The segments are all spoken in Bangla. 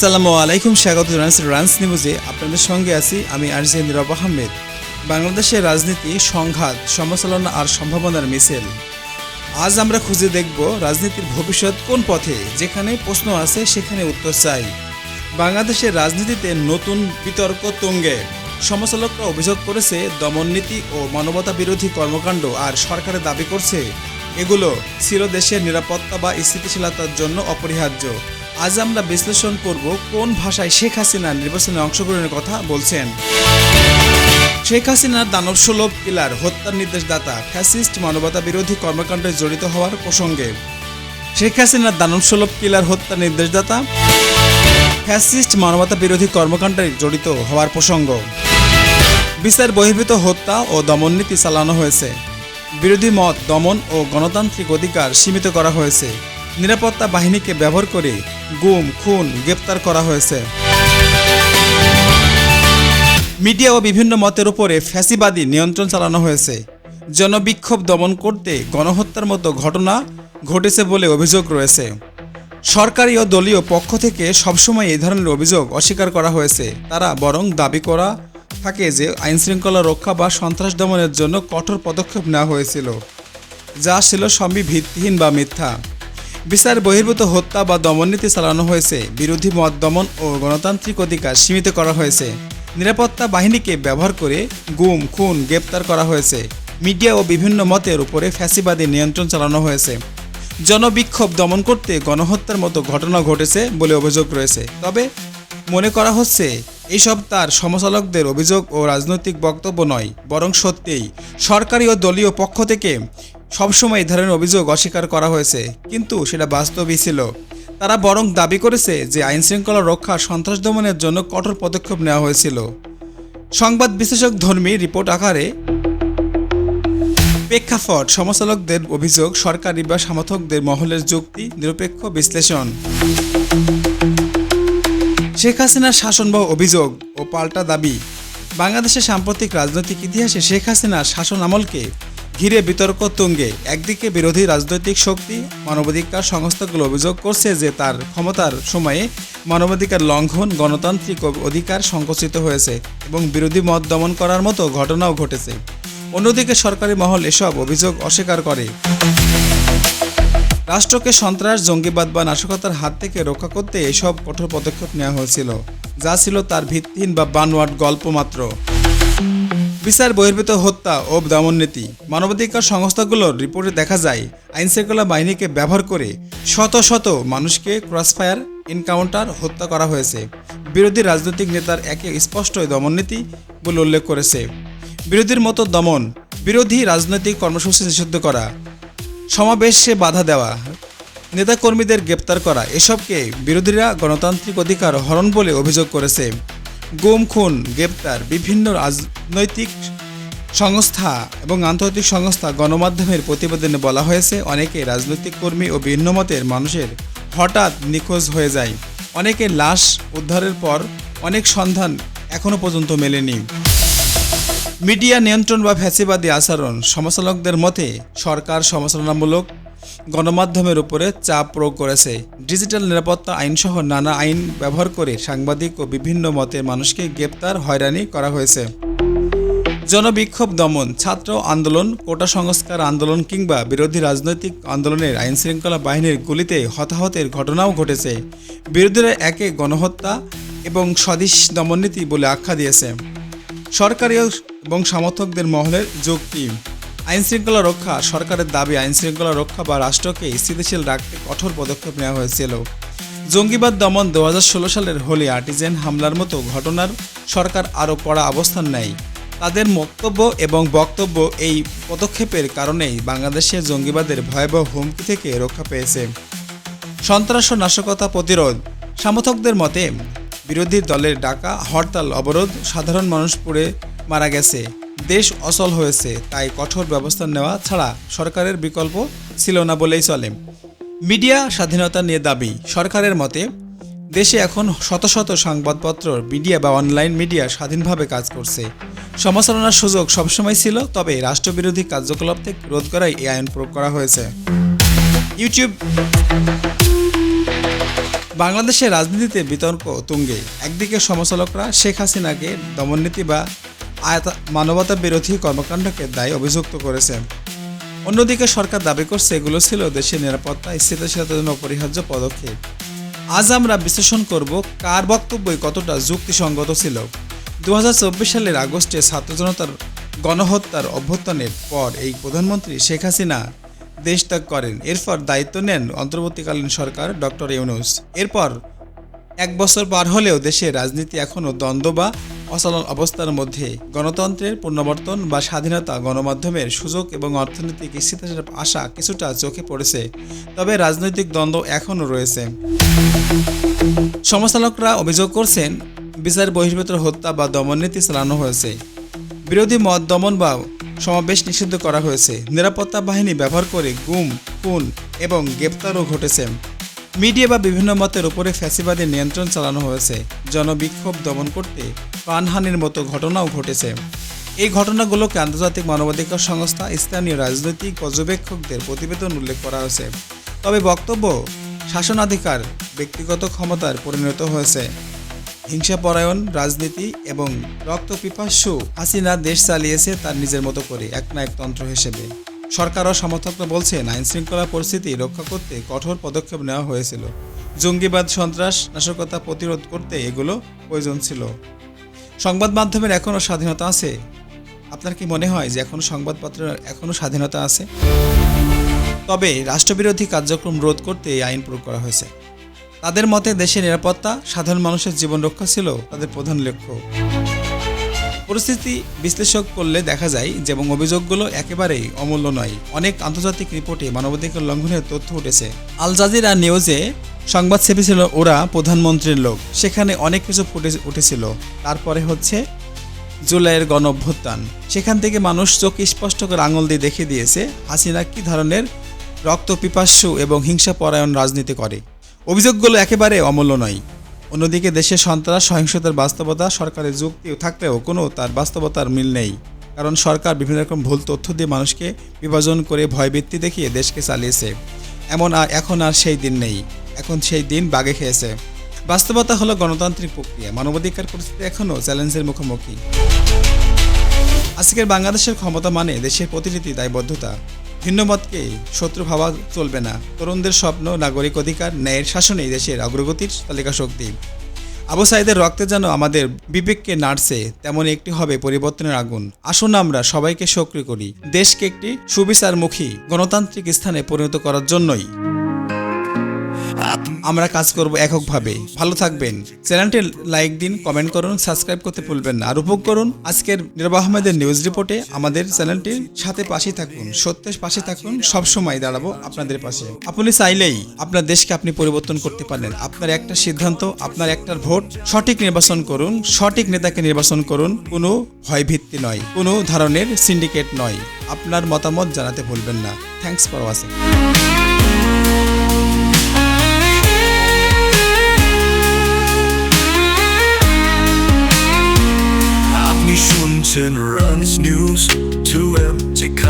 আসসালামু আলাইকুম, স্বাগত জানাচ্ছি রান্স নিউজে আপনাদের সঙ্গে আছি আমি আরজি নীরব আহমেদ। বাংলাদেশের রাজনীতি, সংঘাত সমালোচনা আর সম্ভাবনার মিছিল। আজ আমরা খুঁজে দেখব রাজনীতির ভবিষ্যৎ কোন পথে, যেখানে প্রশ্ন আছে, সেখানে উত্তর চাই। বাংলাদেশের রাজনীতিতে নতুন বিতর্ক তুঙ্গে। সমালোচকরা অভিযোগ করেছে দমননীতি ও মানবতা বিরোধী কর্মকাণ্ড আর সরকারের দাবি করছে, এগুলো ছিল দেশের নিরাপত্তা বা স্থিতিশীলতার জন্য অপরিহার্য। আজ আমরা বিশ্লেষণ করব কোন ভাষায় শেখ হাসিনা নির্বাচনে অংশগ্রহণের কথা বলছেন। শেখ হাসিনার দানব সুলভ পিলার হত্যার নির্দেশদাতা, ফ্যাসিস্ট, মানবতা বিরোধী কর্মকাণ্ডে জড়িত হওয়ার প্রসঙ্গে। শেখ হাসিনার দানব সুলভ পিলার হত্যার নির্দেশদাতা, ফ্যাসিস্ট, মানবতা বিরোধী কর্মকাণ্ডে জড়িত হওয়ার প্রসঙ্গ। বিচার বহির্ভূত হত্যা ও দমন নীতি চালানো হয়েছে। বিরোধী মত দমন ও গণতান্ত্রিক অধিকার সীমিত করা হয়েছে। নিরাপত্তা বাহিনীকে ব্যবহার করে গুম, খুন, গ্রেপ্তার করা হয়েছে। মিডিয়া ও বিভিন্ন মতের উপরে ফ্যাসিবাদী নিয়ন্ত্রণ চালানো হয়েছে। জনবিক্ষোভ দমন করতে গণহত্যার মতো ঘটনা ঘটেছে বলে অভিযোগ রয়েছে। সরকারি ও দলীয় পক্ষ থেকে সবসময় এই ধরনের অভিযোগ অস্বীকার করা হয়েছে। তারা বরং দাবি করা থাকে যে আইনশৃঙ্খলা রক্ষা বা সন্ত্রাস দমনের জন্য কঠোর পদক্ষেপ নেওয়া হয়েছিল, যা ছিল সবই ভিত্তিহীন বা মিথ্যা। বিচার বহির্ভূত হত্যা বা দমননীতি চালানো হয়েছে। বিরোধী মত দমন ও গণতান্ত্রিক অধিকার সীমিত করা হয়েছে। নিরাপত্তা বাহিনীকে ব্যবহার করে গুম, খুন, গ্রেপ্তার করা হয়েছে। মিডিয়া ও বিভিন্ন মতের উপরে ফ্যাসিবাদী নিয়ন্ত্রণ চালানো হয়েছে। জনবিক্ষোভ দমন করতে গণহত্যার মতো ঘটনা ঘটেছে বলে অভিযোগ রয়েছে। তবে মনে করা হচ্ছে, এইসব তার সমালোচকদের অভিযোগ ও রাজনৈতিক বক্তব্য নয়, বরং সত্যিই সরকারি ও দলীয় পক্ষ থেকে সবসময় এই ধরনের অভিযোগ অস্বীকার করা হয়েছে, কিন্তু সেটা বাস্তবই ছিল। তারা বরং দাবি করেছে যে আইনশৃঙ্খলা রক্ষা সন্ত্রাস দমনের জন্য কঠোর পদক্ষেপ নেওয়া হয়েছিল। সংবাদ বিশ্লেষক ধর্মী রিপোর্ট আকারে প্রেক্ষাপট সমালোচকদের অভিযোগ, সরকারি বা সমর্থকদের মহলের যুক্তি, নিরপেক্ষ বিশ্লেষণ। শেখ হাসিনার শাসন বা অভিযোগ ও পাল্টা দাবি। বাংলাদেশের সাম্প্রতিক রাজনৈতিক ইতিহাসে শেখ হাসিনার শাসন আমলকে ঘিরে বিতর্ক তুঙ্গে। একদিকে বিরোধী রাজনৈতিক শক্তি মানবাধিকার সংস্থাগুলো অভিযোগ করছে যে তার ক্ষমতার সময়ে মানবাধিকার লঙ্ঘন, গণতান্ত্রিক অধিকার সংকুচিত হয়েছে এবং বিরোধী মত দমন করার মতো ঘটনাও ঘটেছে। অন্যদিকে সরকারি মহল এসব অভিযোগ অস্বীকার করে। রাষ্ট্রকে সন্ত্রাস, জঙ্গিবাদ বা নাশকতার হাত থেকে রক্ষা করতে এসব কঠোর পদক্ষেপ নেওয়া হয়েছিল, যা ছিল তার ভিত্তিহীন বা বানোয়াট গল্প মাত্র। বিচার বহির্ভূত হত্যা ও দমননীতি মানবাধিকার সংস্থাগুলোর রিপোর্টে দেখা যায়, আইনশৃঙ্খলা বাহিনীকে ব্যবহার করে শত শত মানুষকে ক্রসফায়ার এনকাউন্টার হত্যা করা হয়েছে। বিরোধী রাজনৈতিক নেতার একে স্পষ্ট দমননীতি বলে উল্লেখ করেছে। বিরোধীর মতো দমন, বিরোধী রাজনৈতিক কর্মসূচি নিষিদ্ধ করা, সমাবেশে বাধা দেওয়া, নেতাকর্মীদের গ্রেপ্তার করা, এসবকে বিরোধীরা গণতান্ত্রিক অধিকার হরণ বলে অভিযোগ করেছে। গুম, খুন, গ্রেপ্তার বিভিন্ন রাজনৈতিক সংস্থা এবং আন্তর্জাতিক সংস্থা গণমাধ্যমের প্রতিবেদনে বলা হয়েছে, অনেকে রাজনৈতিক কর্মী ও ভিন্ন মতের মানুষের হঠাৎ নিখোঁজ হয়ে যায়। অনেকে লাশ উদ্ধারের পর অনেক সন্ধান এখনও পর্যন্ত মেলেনি। মিডিয়া নিয়ন্ত্রণ বা ফ্যাসিবাদী আচরণ সমালোচকদের মতে সরকার সমালোচনামূলক গণমাধ্যমের উপরে চাপ প্রয়োগ করেছে। ডিজিটাল নিরাপত্তা আইনসহ নানা আইন ব্যবহার করে সাংবাদিক ও বিভিন্ন মতের মানুষকে গ্রেপ্তার, হয়রানি করা হয়েছে। জনবিক্ষোভ দমন, ছাত্র আন্দোলন, কোটা সংস্কার আন্দোলন কিংবা বিরোধী রাজনৈতিক আন্দোলনের আইনশৃঙ্খলা বাহিনীর গুলিতে হতাহতের ঘটনাও ঘটেছে। বিরোধীরা একে গণহত্যা এবং স্বদেশ দমননীতি বলে আখ্যা দিয়েছে। সরকারি এবং সমর্থকদের মহলের যোগ যুক্তি আইনশৃঙ্খলা রক্ষা, সরকারের দাবি আইনশৃঙ্খলা রক্ষা বা রাষ্ট্রকে স্থিতিশীল রাখতে কঠোর পদক্ষেপ নেওয়া হয়েছিল। জঙ্গিবাদ দমন দু হাজার ষোলো সালের হোলি আর্টিজেন হামলার মতো ঘটনার সরকার আরও কড়া অবস্থান নেয়। তাদের বক্তব্য এবং বক্তব্য এই পদক্ষেপের কারণেই বাংলাদেশে জঙ্গিবাদের ভয়াবহ হুমকি থেকে রক্ষা পেয়েছে। সন্ত্রাস ও নাশকতা প্রতিরোধ, সমর্থকদের মতে বিরোধী দলের ডাকা, হরতাল, অবরোধ, সাধারণ মানুষ পড়ে মারা গেছে। দেশ অচল হয়েছে, তাই কঠোর ব্যবস্থা নেওয়া ছাড়া সরকারের বিকল্প ছিল না বলেই চলে। মিডিয়া স্বাধীনতা নিয়ে দাবি, সরকারের মতে, দেশে এখন শত শত সংবাদপত্র, মিডিয়া বা অনলাইন মিডিয়া স্বাধীনভাবে কাজ করছে। সমালোচনার সুযোগ সবসময় ছিল, তবে রাষ্ট্রবিরোধী কার্যকলাপ থেকে রোধ করাই এই আইন প্রয়োগ করা হয়েছে। ইউটিউব। বাংলাদেশের রাজনীতিতে বিতর্ক তুঙ্গে। একদিকে সমালোচকরা শেখ হাসিনাকে দমননীতি বা মানবতা বিরোধী কর্মকাণ্ডকে দায়ী অভিযুক্ত করেছেন অন্যদিকে সরকার দাবি করছে, এগুলো ছিল দেশের নিরাপত্তা, স্থিতিশীলতার জন্য অপরিহার্য পদক্ষেপ। আজ আমরা বিশ্লেষণ করব কার বক্তব্যই কতটা যুক্তিসঙ্গত ছিল। দু সালের আগস্টে ছাত্র জনতার গণহত্যার অভ্যুত্থানের পর এই প্রধানমন্ত্রী শেখ হাসিনা দেশ ত্যাগ করেন। এরপর দায়িত্ব নেন অন্তর্বর্তীকালীন সরকার ডক্টর ইউনুস। এরপর এক বছর পার হলেও দেশের রাজনীতি এখনও দ্বন্দ্ব বা অচলন অবস্থার মধ্যে গণতন্ত্রের পুনর্বর্তন বা স্বাধীনতা গণমাধ্যমের সুযোগ এবং অর্থনৈতিক স্থিতিশীল আশা কিছুটা চোখে পড়েছে, তবে রাজনৈতিক দ্বন্দ্ব এখনও রয়েছে। সমালোচকরা অভিযোগ করছেন, বিচার বহির্ভূত হত্যা বা দমননীতি চালানো হয়েছে। বিরোধী মত দমন বা সমাবেশ নিষিদ্ধ করা হয়েছে। নিরাপত্তা বাহিনী ব্যবহার করে গুম, খুন এবং গ্রেপ্তারও ঘটেছে। মিডিয়া বা বিভিন্ন মতের উপরে ফ্যাসিবাদী নিয়ন্ত্রণ চালানো হয়েছে। জনবিক্ষোভ দমন করতে প্রাণহানির মতো ঘটনাও ঘটেছে। এই ঘটনাগুলোকে আন্তর্জাতিক মানবাধিকার সংস্থা, স্থানীয় রাজনৈতিক পর্যবেক্ষকদের প্রতিবেদন উল্লেখ করা হয়েছে। তবে বক্তব্য শাসনাধিকার, ব্যক্তিগত ক্ষমতার পরিণত হয়েছে। হিংসাপরায়ণ রাজনীতি এবং রক্তপিপাসু হাসিনা দেশ চালিয়েছে তার নিজের মতো করে, এক না এক তন্ত্র হিসেবে। সরকার ও সমর্থকরা বলছেন, আইন শৃঙ্খলা পরিস্থিতি রক্ষা করতে কঠোর পদক্ষেপ নেওয়া হয়েছিল। জঙ্গিবাদ, সন্ত্রাস, নাশকতা প্রতিরোধ করতে এগুলো প্রয়োজন ছিল। সংবাদ মাধ্যমের এখনও স্বাধীনতা আছে। আপনার কি মনে হয় যে এখনও সংবাদপত্রের এখনও স্বাধীনতা আছে? তবে রাষ্ট্রবিরোধী কার্যক্রম রোধ করতে এই আইন প্রয়োগ করা হয়েছে। তাদের মতে দেশের নিরাপত্তা, সাধারণ মানুষের জীবন রক্ষা ছিল তাদের প্রধান লক্ষ্য। পরিস্থিতি বিশ্লেষক করলে দেখা যায় যে এবং অভিযোগগুলো একেবারেই অমূল্য নয়। অনেক আন্তর্জাতিক রিপোর্টে মানবাধিকার লঙ্ঘনের তথ্য উঠেছে। আল জাজিরা নিউজে সংবাদসেবী ছিল ওরা প্রধানমন্ত্রীর লোক। সেখানে অনেক কিছু ফুটে উঠেছিল। তারপরে হচ্ছে জুলাইয়ের গণ অভ্যুত্থান সেখান থেকে মানুষ চোখ স্পষ্ট করে আঙুল দিয়ে দেখে দিয়েছে হাসিনা কী ধরনের রক্ত পিপাস্য এবং হিংসাপরায়ণ রাজনীতি করে। অভিযোগগুলো একেবারে অমূল্য নয়। অন্যদিকে দেশের সন্ত্রাস, সহিংসতার বাস্তবতা, সরকারের যুক্তি থাকলেও কোনো তার বাস্তবতার মিল নেই। কারণ সরকার বিভিন্ন রকম ভুল তথ্য দিয়ে মানুষকে বিভাজন করে ভয়বৃত্তি দেখিয়ে দেশকে চালিয়েছে। এমন আর এখন আর সেই দিন নেই। এখন সেই দিন বাগে খেয়েছে। বাস্তবতা হলো গণতান্ত্রিক প্রক্রিয়া। মানবাধিকার পরিস্থিতি এখনও চ্যালেঞ্জের মুখোমুখি। আজকের বাংলাদেশের ক্ষমতা মানে দেশের প্রতিনিধি দায়বদ্ধতা। ভিন্নমতকে শত্রু ভাবা চলবে না। তরুণদের স্বপ্ন, নাগরিক অধিকার, ন্যায়ের শাসনেই দেশের অগ্রগতির তালিকা শক্তি। আবু সাইদের রক্তে যেন আমাদের বিবেককে নাড়ছে তেমন একটি হবে পরিবর্তনের আগুন। আসুন আমরা সবাইকে সক্রিয় করি। দেশকে একটি সুবিচারমুখী গণতান্ত্রিক স্থানে পরিণত করার জন্যই। আমরা কাজ করব এককভাবে। ভালো থাকবেন। চ্যানেলটি লাইক দিন, কমেন্ট করুন, সাবস্ক্রাইব করতে ভুলবেন না। আর উপভোগ করুন আজকের নির্বাহ আহমেদের নিউজ রিপোর্টে আমাদের চ্যানেলটির সাথে পাশে থাকুন, সত্যের পাশে থাকুন সব সময় দাঁড়াবো আপনাদের পাশে। আপনি চাইলেই আপনার দেশকে আপনি পরিবর্তন করতে পারেন আপনার একটা সিদ্ধান্ত, আপনার একটার ভোট, সঠিক নির্বাচন করুন, সঠিক নেতাকে নির্বাচন করুন, কোনো ভয়ভিত্তি নয়, কোনো ধরনের সিন্ডিকেট নয়। আপনার মতামত জানাতে ভুলবেন না। থ্যাঙ্কস ফর ওয়াচিং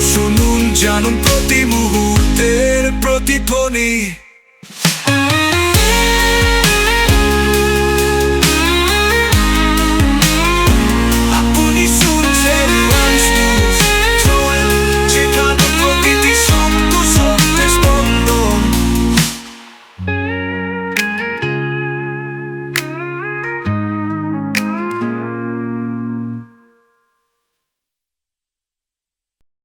শুনুন জানুন প্রতি মুহূর্তের প্রতিধ্বনি।